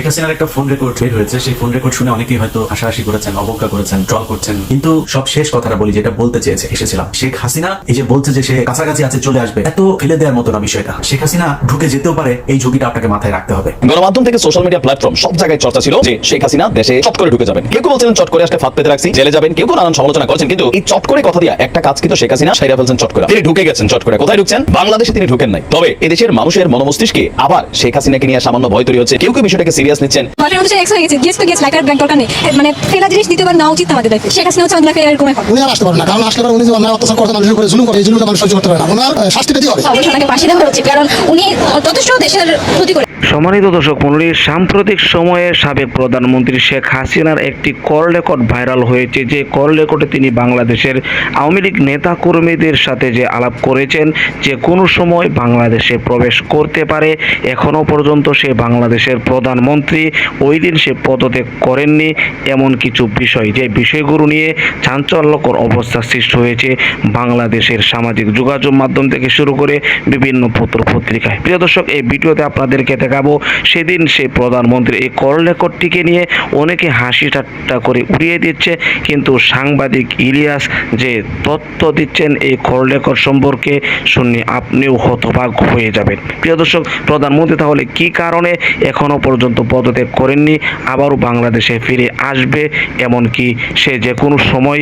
শেখ হাসিনার একটা phone record বের হয়েছে। সেই ফোন রেকর্ড শুনে অনেকেই হয়তো হাসাহাসি করেছেন, অবজ্ঞা করেছেন ট্রল করছেন। কিন্তু সব শেষ কথাটা বলি, যেটা বলতে চেয়েছে, এসেছিলাম। শেখ হাসিনা এই যে বলছে যে সে কাছাকাছি আছে, চলে আসবে, এত ফেলে দেওয়ার মতো না বিষয়টা। শেখ হাসিনা ঢুকে যেতেও পারে, এই ঝুঁকিটা আপনাকে মাথায় রাখতে হবে। গণমাধ্যম থেকে সোশ্যাল মিডিয়া প্ল্যাটফর্ম সব জায়গায় চর্চা ছিল যে শেখ হাসিনা দেশে চট করে ঢুকে যাবেন। কেউ বলছেন চট করে আসলে ফাঁদ পেতে রাখছি, জেলে যাবেন। কেউ কেউ নানান সমালোচনা করেছেন, কিন্তু এই চট করে কথা দিয়া একটা কাজ কিন্তু শেখ হাসিনা সাইরা ফেলছেন চট করে। তিনি ঢুকে গেছেন চট করে। কোথায় ঢুকছেন? বাংলাদেশে তিনি ঢুকেন নাই। তবে এদেশের মানুষের মনোমস্তিষ্কে আবার শেখ হাসিনাকে নিয়ে সামান্য ভয় তৈরি হচ্ছে। কেউ কেউ বিষয়টাকে সিরিয়াস নিচ্ছেন। ঘটনার অনুসারে এক্স হয়ে গেছে গেস তো গেস লাইকার ব্যাংক দরকার নেই। মানে ফেলা জিনিস দ্বিতীয়বার না উচিত আমাদের দায়িত্ব সেটা হচ্ছে আমাদের লাইফে এরকম এখন। উনি আর আসতে পারবেন না কারণ আসলে উনি যে অন্যায় অত্যাচার করতে মানুষের উপরে জুলুম করে এই জুলুমটা মানুষ সহ্য করতে পারে না। ওনার শাস্তি পেতে হবে। অবশ্যই তাকে ফাঁসি দেওয়া উচিত কারণ উনি যথেষ্ট দেশের ক্ষতি করে সম্মানিত দর্শক মন্ডলী, সাম্প্রতিক সময়ে সাবেক প্রধানমন্ত্রী শেখ হাসিনার একটি কল রেকর্ড ভাইরাল হয়েছে, যে কল রেকর্ডে তিনি বাংলাদেশের আওয়ামী লীগ নেতা কর্মীদের সাথে যে আলাপ করেছেন, যে কোনো সময় বাংলাদেশে প্রবেশ করতে পারে, এখনও পর্যন্ত সে বাংলাদেশের প্রধানমন্ত্রী, ওই দিন সে পদত্যাগ করেননি, এমন কিছু বিষয়। যে বিষয়গুলো নিয়ে চাঞ্চল্যকর অবস্থা সৃষ্টি হয়েছে বাংলাদেশের সামাজিক যোগাযোগ মাধ্যম থেকে শুরু করে বিভিন্ন পত্র পত্রিকায় প্রিয় দর্শক, এই ভিডিওতে আপনাদেরকে দেখাবো। সেদিন সে প্রধানমন্ত্রী এই কল রেকর্ডটিকে নিয়ে অনেকে হাসি ঠাট্টা করে উড়িয়ে দিচ্ছে, কিন্তু সাংবাদিক ইলিয়াস যে তথ্য দিচ্ছেন এই কল রেকর্ড সম্পর্কে শুনে আপনিও হতবাক হয়ে যাবেন। প্রিয় দর্শক, প্রধানমন্ত্রী তাহলে কি কারণে এখনও পর্যন্ত পদত্যাগ করেননি, আবারও বাংলাদেশে ফিরে আসবে এমনকি সে যে কোনো সময়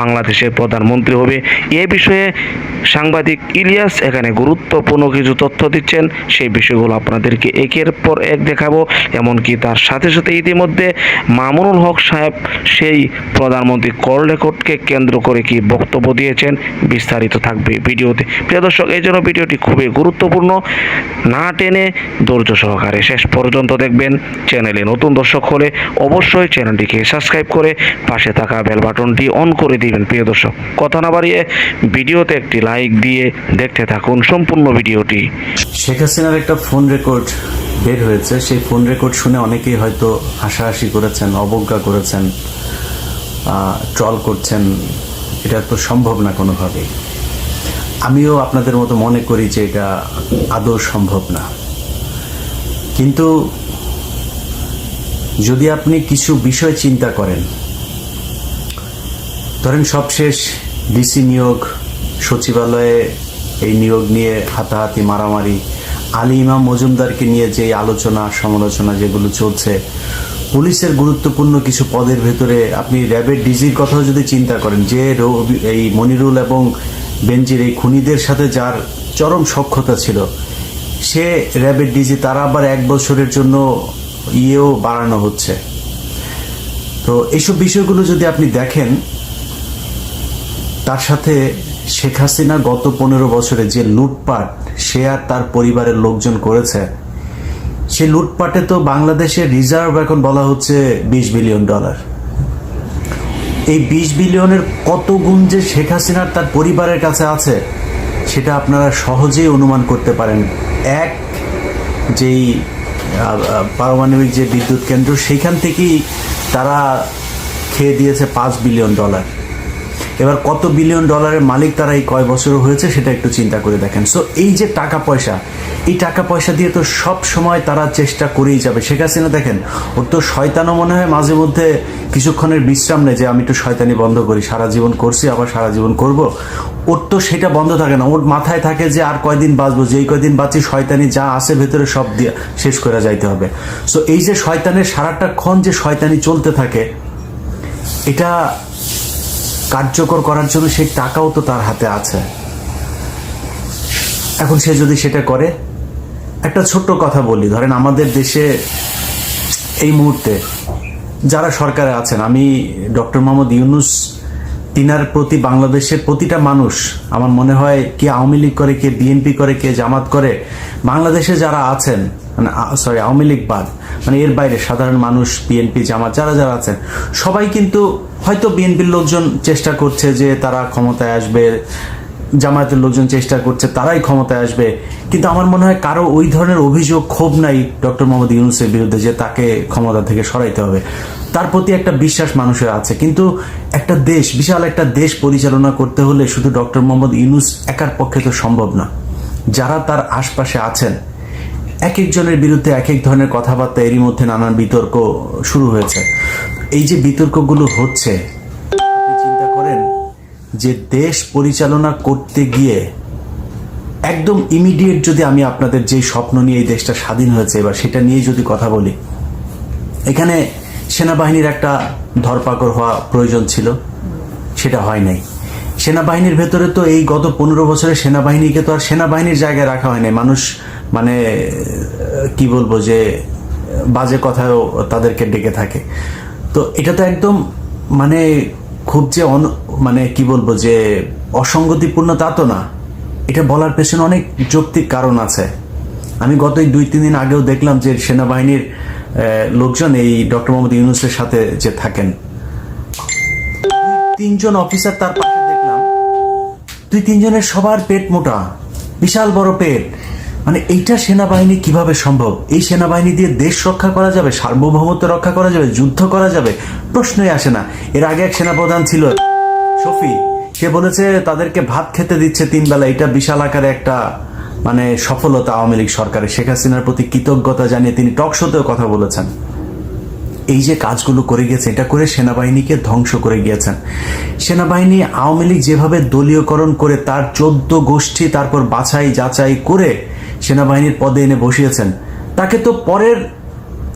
বাংলাদেশের প্রধানমন্ত্রী হবে? এ বিষয়ে সাংবাদিক ইলিয়াস এখানে গুরুত্বপূর্ণ কিছু তথ্য দিচ্ছেন। সেই বিষয়গুলো আপনাদেরকে একের পর এক দেখাবো। এমনকি তার সাথে সাথে ইতিমধ্যে মামুনুল হক সাহেব সেই প্রধানমন্ত্রী কল রেকর্ডকে কেন্দ্র করে কি বক্তব্য দিয়েছেন বিস্তারিত থাকবে ভিডিওতে। প্রিয় দর্শক, এই জন্য ভিডিওটি খুবই গুরুত্বপূর্ণ। না টেনে ধৈর্য সহকারে শেষ পর্যন্ত দেখবেন। চ্যানেলে নতুন দর্শক হলে অবশ্যই চ্যানেলটিকে সাবস্ক্রাইব করে পাশে থাকা বেল বাটনটি অন করে দিবেন। প্রিয় দর্শক, কথা না বাড়িয়ে ভিডিওতে একটি লাইক দিয়ে দেখতে থাকুন সম্পূর্ণ ভিডিওটি। শেখ হাসিনার একটা ফোন রেকর্ড বের হয়েছে। সেই ফোন রেকর্ড শুনে অনেকেই হয়তো হাসাহাসি করেছেন, অবজ্ঞা করেছেন ট্রল করছেন। এটা তো সম্ভব না কোনোভাবেই। আমিও আপনাদের মতো মনে করি যে এটা আদৌ সম্ভব না। কিন্তু যদি আপনি কিছু বিষয় চিন্তা করেন, ধরেন সবশেষ ডিসি নিয়োগ, সচিবালয়ে এই নিয়োগ নিয়ে হাতাহাতি মারামারি আলী ইমাম মজুমদারকে নিয়ে যে আলোচনা, সমালোচনা যেগুলো চলছে, পুলিশের গুরুত্বপূর্ণ কিছু পদের ভেতরে আপনি র্যাবের ডিজির কথাও যদি চিন্তা করেন, যে এই মনিরুল এবং বেঞ্জির এই খুনিদের সাথে যার চরম সক্ষতা ছিল, সে র্যাবের ডিজি, তারা আবার এক বছরের জন্য ইয়েও বাড়ানো হচ্ছে। তো এইসব বিষয়গুলো যদি আপনি দেখেন, তার সাথে শেখ হাসিনা গত পনেরো বছরে যে লুটপাট, সে আর তার পরিবারের লোকজন করেছে। সে লুটপাটে তো বাংলাদেশের রিজার্ভ এখন বলা হচ্ছে বিশ বিলিয়ন ডলার। এই বিশ বিলিয়নের কত গুণ যে শেখ হাসিনার তার পরিবারের কাছে আছে, সেটা আপনারা সহজেই অনুমান করতে পারেন। এক, যেই পারমাণবিক যে বিদ্যুৎ কেন্দ্র সেইখান থেকেই তারা খেয়ে দিয়েছে পাঁচ বিলিয়ন ডলার। এবার কত বিলিয়ন ডলারের মালিক তারা এই কয় বছর হয়েছে সেটা একটু চিন্তা করে দেখেন। সো এই যে টাকা পয়সা, এই টাকা পয়সা দিয়ে তো সব সময় তারা চেষ্টা করেই যাবে। শেখ হাসিনা দেখেন, ওর তো শয়তানও মনে হয় মাঝে মধ্যে কিছুক্ষণের বিশ্রাম নেই যে, আমি একটু শয়তানি বন্ধ করি, সারা জীবন করছি, আবার সারা জীবন করব। ওর তো সেটা বন্ধ থাকে না। ওর মাথায় থাকে যে, আর কয়দিন বাঁচবো, যেই কয়দিন বাঁচি, শয়তানি যা আছে ভেতরে সব দিয়ে শেষ করে যাইতে হবে। সো এই যে শয়তানের সারাটা ক্ষণ যে শয়তানি চলতে থাকে, এটা কার্যকর করার জন্য সেই টাকাও তো তার হাতে আছে। এখন সে যদি সেটা করে, একটা ছোট্ট কথা বলি, ধরেন আমাদের দেশে এই মুহূর্তে যারা সরকারে আছেন, আমি ডক্টর মোহাম্মদ ইউনুস তিনার প্রতি বাংলাদেশের প্রতিটা মানুষ, আমার মনে হয় কে আওয়ামী লীগ করে, কে বিএনপি করে, কে জামাত করে, বাংলাদেশে যারা আছেন মানে সরি আওয়ামী লীগ বাদ মানে এর বাইরে সাধারণ মানুষ বিএনপি জামাত, যারা যারা আছেন, সবাই কিন্তু হয়তো বিএনপির লোকজন চেষ্টা করছে যে তারা ক্ষমতায় আসবে জামায়াতের লোকজন চেষ্টা করছে, তারাই ক্ষমতায় আসবে। কিন্তু আমার মনে হয় কারও ওই ধরনের অভিযোগ ক্ষোভ নাই ডক্টর মোহাম্মদ ইউনুসের বিরুদ্ধে যে তাকে ক্ষমতা থেকে সরাইতে হবে। তার প্রতি একটা বিশ্বাস মানুষের আছে। কিন্তু একটা দেশ, বিশাল একটা দেশ পরিচালনা করতে হলে শুধু ডক্টর মোহাম্মদ ইউনুস একার পক্ষে তো সম্ভব না। যারা তার আশপাশে আছেন, এক একজনের বিরুদ্ধে এক এক ধরনের কথাবার্তা এরই মধ্যে নানান বিতর্ক শুরু হয়েছে। এই যে বিতর্কগুলো হচ্ছে যে দেশ পরিচালনা করতে গিয়ে একদম ইমিডিয়েট যদি আমি আপনাদের যে স্বপ্ন নিয়ে এই দেশটা স্বাধীন হয়েছে, এবার সেটা নিয়ে যদি কথা বলি। এখানে সেনাবাহিনীর একটা ধরপাকড় হওয়া প্রয়োজন ছিল, সেটা হয় নাই। সেনাবাহিনীর ভেতরে তো এই গত পনেরো বছরে সেনাবাহিনীকে তো আর সেনাবাহিনীর জায়গায় রাখা হয় নাই। মানুষ মানে কি বলব যে, বাজে কথাও তাদেরকে ডেকে থাকে। তো এটা তো একদম মানে খুব যে মানে কি বলব যে অসঙ্গতিপূর্ণ তা তো না। এটা বলার পেছনে অনেক যৌক্তিক কারণ আছে। আমি গত দুই, তিন দিন আগেও দেখলাম যে সেনাবাহিনীর লোকজন এই ডক্টর মোহাম্মদ ইউনুসের সাথে যে থাকেন। তিনজন অফিসার তার পাশে দেখলাম। দুই, তিনজনের সবার পেট মোটা, বিশাল বড় পেট। মানে এইটা সেনাবাহিনী কীভাবে সম্ভব? এই সেনাবাহিনী দিয়ে দেশ রক্ষা করা যাবে, সার্বভৌমত্ব রক্ষা করা যাবে, যুদ্ধ করা যাবে? প্রশ্নই আসে না। এর আগে এক সেনাপ্রধান ছিল। শফি, সে বলেছে তাদেরকে ভাত খেতে দিচ্ছে তিন বেলা। এটা বিশাল আকারে একটা মানে সফলতা আওয়ামী লীগ সরকারের। শেখ হাসিনার প্রতি কৃতজ্ঞতা জানিয়ে তিনি টক শোতেও কথা বলেছেন। এই যে কাজগুলো করে গেছে, এটা করে সেনাবাহিনীকে ধ্বংস করে গিয়েছেন। সেনাবাহিনী আওয়ামী লীগ যেভাবে দলীয়করণ করে, তার চোদ্দ গোষ্ঠী তারপর বাছাই, যাচাই করে সেনাবাহিনীর পদে এনে বসিয়েছেন, তাকে তো পরের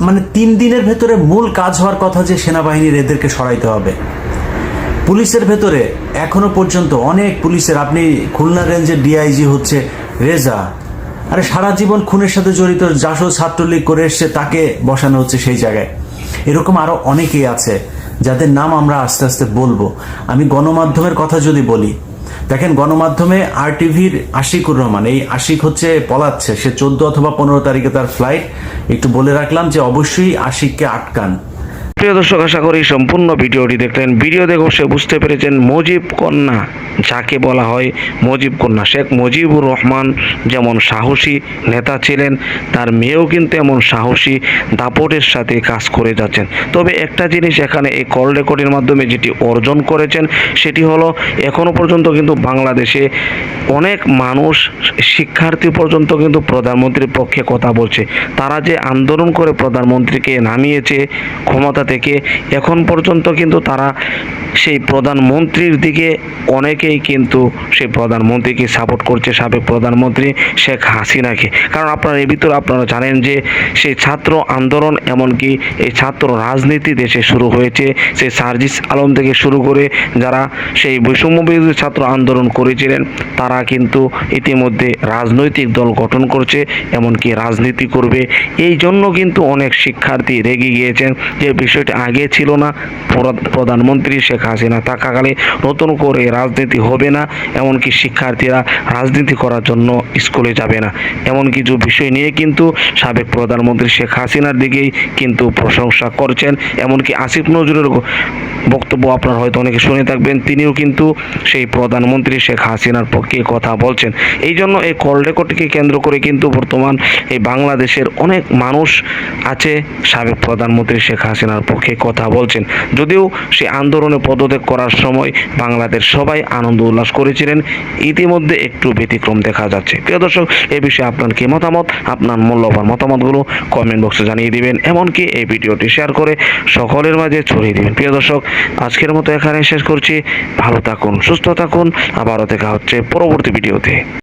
মানে তিন দিনের ভেতরে মূল কাজ হওয়ার কথা যে সেনাবাহিনীর এদেরকে সরাইতে হবে। পুলিশের ভেতরে এখনও পর্যন্ত অনেক পুলিশের, আপনি খুলনা রেঞ্জের ডিআইজি হচ্ছে রেজা। আরে সারা জীবন খুনের সাথে জড়িত জাসদ ছাত্রলীগ করে এসছে, তাকে বসানো হচ্ছে সেই জায়গায়। এরকম আরও অনেকেই আছে, যাদের নাম আমরা আস্তে আস্তে বলব। আমি গণমাধ্যমের কথা যদি বলি, দেখেন গণমাধ্যমে আর টিভির আশিকুর রহমান, এই আশিক হচ্ছে পলাচ্ছে, সে চোদ্দ অথবা পনেরো তারিখে তার ফ্লাইট একটু বলে রাখলাম যে অবশ্যই আশিককে আটকান। প্রিয় দর্শক, আশা করি সম্পূর্ণ ভিডিওটি দেখলেন। ভিডিও দেখে অবশ্যই বুঝতে পেরেছেন মুজিব কন্যা। যাকে বলা হয় মুজিব কন্যা। শেখ মুজিবুর রহমান যেমন সাহসী নেতা ছিলেন, তার মেয়েও কিন্তু এমন সাহসী, দাপটের সাথে কাজ করে যাচ্ছেন। তবে একটা জিনিস এখানে এই কল রেকর্ডের মাধ্যমে যেটি অর্জন করেছেন, সেটি হলো এখনও পর্যন্ত কিন্তু বাংলাদেশে অনেক মানুষ শিক্ষার্থী পর্যন্ত কিন্তু প্রধানমন্ত্রীর পক্ষে কথা বলছে। তারা যে আন্দোলন করে প্রধানমন্ত্রীকে নামিয়েছে ক্ষমতা থেকে এখন পর্যন্ত কিন্তু তারা সেই প্রধানমন্ত্রীর দিকে অনেকেই কিন্তু সেই প্রধানমন্ত্রীকে সাপোর্ট করছে, সাবেক প্রধানমন্ত্রী শেখ হাসিনাকে। কারণ আপনারা এর ভিতরে আপনারা জানেন যে সেই ছাত্র আন্দোলন এমনকি এই ছাত্র রাজনীতি দেশে শুরু হয়েছে। সেই সার্জিস আলম থেকে শুরু করে যারা সেই বৈষম্য বিরোধী ছাত্র আন্দোলন করেছিলেন, তারা কিন্তু ইতিমধ্যে রাজনৈতিক দল গঠন করছে, এমনকি রাজনীতি করবে। এই জন্য কিন্তু অনেক শিক্ষার্থী রেগে গিয়েছেন যে বিষয়টি আগে ছিল না। প্রধানমন্ত্রী শেখ হাসিনা থাকাকালে নতুন করে রাজনীতি হবে না, এমনকি শিক্ষার্থীরা রাজনীতি করার জন্য স্কুলে যাবে না। এমন কিছু বিষয় নিয়ে কিন্তু সাবেক প্রধানমন্ত্রী শেখ হাসিনার দিকেই কিন্তু প্রশংসা করছেন। এমনকি আসিফ নজরুলের বক্তব্য আপনার হয়তো অনেকে শুনে থাকবেন, তিনিও কিন্তু সেই প্রধানমন্ত্রী শেখ হাসিনার পক্ষে কথা বলছেন। এই জন্য এই কল রেকর্ডকে কেন্দ্র করে কিন্তু বর্তমান এই বাংলাদেশের অনেক মানুষ আছে সাবেক প্রধানমন্ত্রী শেখ হাসিনার পক্ষে কথা বলছেন। যদিও সে আন্দোলনে পদত্যাগ করার সময় বাংলাদেশ সবাই আনন্দ উল্লাস করেছিলেন, ইতিমধ্যে একটু ব্যতিক্রম দেখা যাচ্ছে। প্রিয় দর্শক, এ বিষয়ে আপনার কি মতামত? আপনার মূল্যবান মতামতগুলো কমেন্ট বক্সে জানিয়ে দিবেন, এমনকি এই ভিডিওটি শেয়ার করে সকলের মাঝে ছড়িয়ে দিবেন। প্রিয় দর্শক, আজকের মতো এখানে শেষ করছি। ভালো থাকুন, সুস্থ থাকুন। আবারও দেখা হচ্ছে পরবর্তী ভিডিওতে।